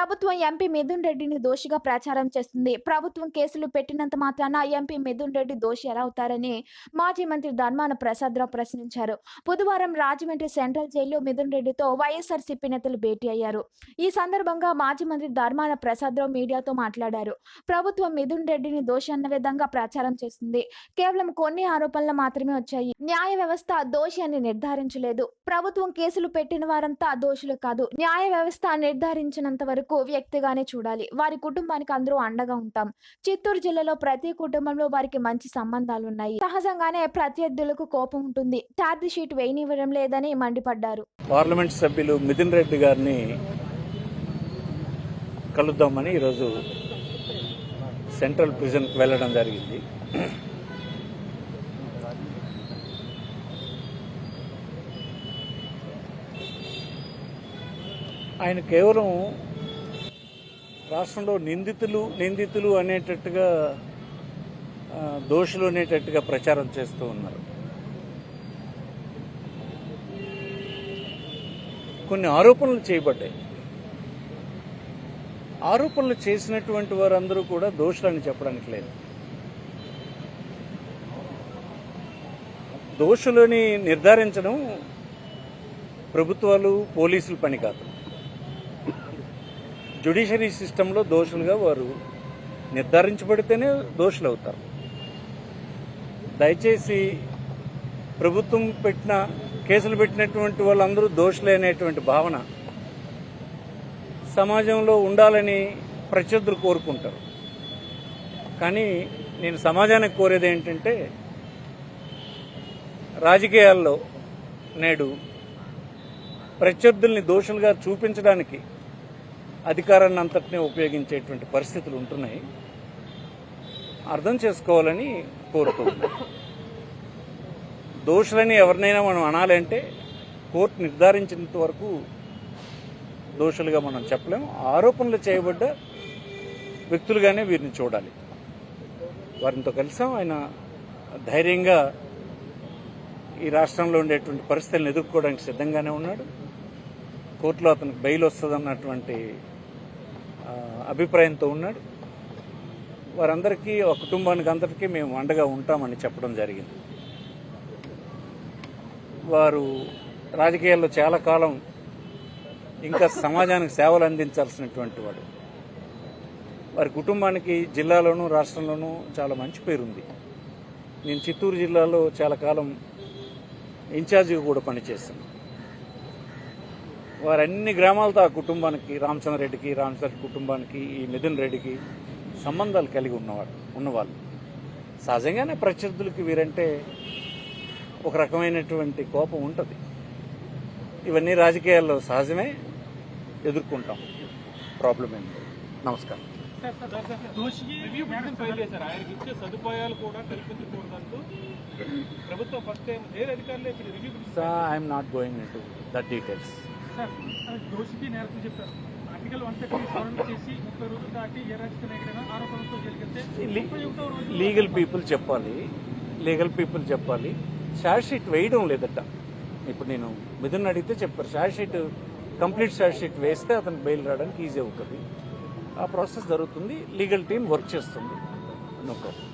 ప్రభుత్వం ఎంపీ మిథున్ రెడ్డిని దోషిగా ప్రచారం చేస్తుంది. ప్రభుత్వం కేసులు పెట్టినంత మాత్రాన ఎంపీ మిథున్ రెడ్డి దోషి ఎలా అవుతారని మాజీ మంత్రి ధర్మాన ప్రసాదరావు ప్రశ్నించారు. బుధవారం రాజమండ్రి సెంట్రల్ జైల్లో మిథున్ రెడ్డితో వైఎస్ఆర్సీపీ నేతలు భేటీ అయ్యారు. ఈ సందర్భంగా మాజీ మంత్రి ధర్మాన ప్రసాదరావు మీడియాతో మాట్లాడారు. ప్రభుత్వం మిథున్ రెడ్డిని దోషి అన్న విధంగా ప్రచారం చేస్తుంది. కేవలం కొన్ని ఆరోపణలు మాత్రమే వచ్చాయి. న్యాయ వ్యవస్థ దోషి అని నిర్ధారించలేదు. ప్రభుత్వం కేసులు పెట్టిన వారంతా దోషులు కాదు. న్యాయ వ్యవస్థ నిర్ధారించినంత వరకు వ్యక్తిగానే చూడాలి. వారి కుటుంబానికి అందరూ అండగా ఉంటాం. చిత్తూరు జిల్లాలో ప్రతి కుటుంబంలో వారికి మంచి సంబంధాలు ఉన్నాయి సహజంగానే ప్రత్యర్థులకు కోపం ఉంటుంది. ఛార్జీ షీట్ వేయనివ్వడం లేదని మండిపడ్డారు. పార్లమెంట్ సభ్యులు మిథున్ రెడ్డి గారిని కలుద్దామని ఈరోజు సెంట్రల్ ప్రిజన్కి వెళ్ళడం జరిగింది. ఆయన కేవలం రాష్ట్రంలో నిందితులు నిందితులు అనేటట్టుగా దోషులు అనేటట్టుగా ప్రచారం చేస్తూ ఉన్నారు. కొన్ని ఆరోపణలు చేయబడ్డాయి. ఆరోపణలు చేసినటువంటి వారందరూ కూడా దోషులని చెప్పడానికి లేదు. దోషులని నిర్ధారించడం ప్రభుత్వాలు పోలీసుల పని కాదు. జ్యుడిషరీ సిస్టంలో దోషులుగా వారు నిర్ధారించబడితేనే దోషులు అవుతారు దయచేసి ప్రభుత్వం పెట్టిన కేసులు పెట్టినటువంటి వాళ్ళందరూ దోషులే అనేటువంటి భావన సమాజంలో ఉండాలని ప్రత్యర్థులు కోరుకుంటారు. కానీ నేను సమాజానికి కోరేది ఏంటంటే రాజకీయాల్లో నేడు ప్రత్యర్థుల్ని దోషులుగా చూపించడానికి అధికారాన్ని అంతటినే ఉపయోగించేటువంటి పరిస్థితులు ఉంటున్నాయి. అర్థం చేసుకోవాలని కోరుతున్నాను దోషులని ఎవరినైనా మనం అనాలంటే కోర్టు నిర్ధారించినంత వరకు దోషులుగా మనం చెప్పలేము. ఆరోపణలు చేయబడ్డ వ్యక్తులుగానే వీరిని చూడాలి. వారితో కలిసాం. ఆయన ధైర్యంగా ఈ రాష్ట్రంలో ఉండేటువంటి పరిస్థితులను ఎదుర్కోవడానికి సిద్ధంగానే ఉన్నాడు. కోర్టులో అతనికి బెయిల్ వస్తుందన్నటువంటి అన్నటువంటి అభిప్రాయంతో ఉన్నాడు. వారందరికీ ఒక కుటుంబానికి అందరికీ మేము అండగా ఉంటామని చెప్పడం జరిగింది. వారు రాజకీయాల్లో చాలా కాలం ఇంకా సమాజానికి సేవలు అందించాల్సినటువంటి వాడు. వారి కుటుంబానికి జిల్లాలోనూ రాష్ట్రంలోనూ చాలా మంచి పేరుంది. నేను చిత్తూరు జిల్లాలో చాలా కాలం ఇన్ఛార్జిగా కూడా పనిచేశాను. వారు అన్ని గ్రామాలతో ఆ కుటుంబానికి రామచంద్రరెడ్డికి రామచంద్ర కుటుంబానికి ఈ మిథున్ రెడ్డికి సంబంధాలు కలిగి ఉన్నవాడు ఉన్నవాళ్ళు. సహజంగానే ప్రత్యర్థులకి వీరంటే ఒక రకమైనటువంటి కోపం ఉంటుంది. ఇవన్నీ రాజకీయాల్లో సహజమే ఎదుర్కొంటాం. ప్రాబ్లం ఏం లేదు. నమస్కారం. I'm not going into the details sir దోషికి నేరస్తులు చెప్పారు. ఆర్టికల్ వన్ థర్టీ సవరణ చేసి ముప్పై రోజులు దాటి ఏ రాజకీయ నాయకుడైనా ఆరోపణలతో జైలుకెళ్తే రోజు లీగల్ పీపుల్ చెప్పాలి. లీగల్ పీపుల్ చెప్పాలి. షార్ట్ షీట్ వేయడం లేదట. ఇప్పుడు నేను మిథున్ అడిగితే చెప్పారు short sheet complete short sheet వేస్తే అతను బెయిల్ రావడానికి ఈజీ అవుతుంది. ఆ ప్రాసెస్ జరుగుతుంది. లీగల్ టీం వర్క్ చేస్తుంది. No problem